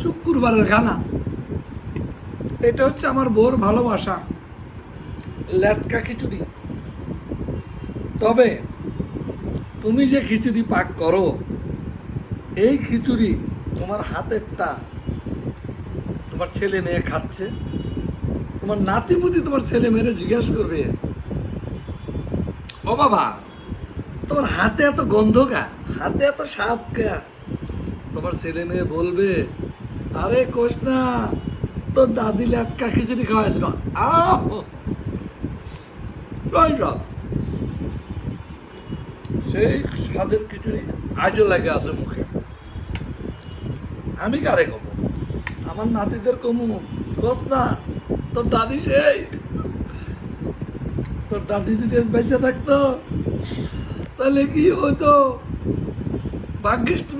শুক্রবারের খানা এটা হচ্ছে আমার বোর ভালোবাসা। ল্যাটকা খিচুড়ি। তবে তুমি যে খিচুড়ি পাক করো, এই খিচুড়ি তোমার হাতেরটা তোমার ছেলে মেয়ে খাচ্ছে, তোমার নাতিপুতি তোমার ছেলে মেয়েরা জিজ্ঞেস করবে, ও বাবা, তোমার হাতে এত গন্ধ কা? হাতে এত স্বাদ কা? তোমার ছেলে মেয়ে বলবে আরে কোষ না, তোর দাদি ল্যাটকা খিচুড়ি খাওয়াইছিল। সেই স্বাদের খিচুড়ি আজও লাগে আছে মুখে। আমি কারে কব আমার নাতিদের কমু। কস না, তোর দাদি সেই। তোর দাদি যদি বেঁচে থাকতো, তাহলে কি হতো ভাগ্যিস তুমি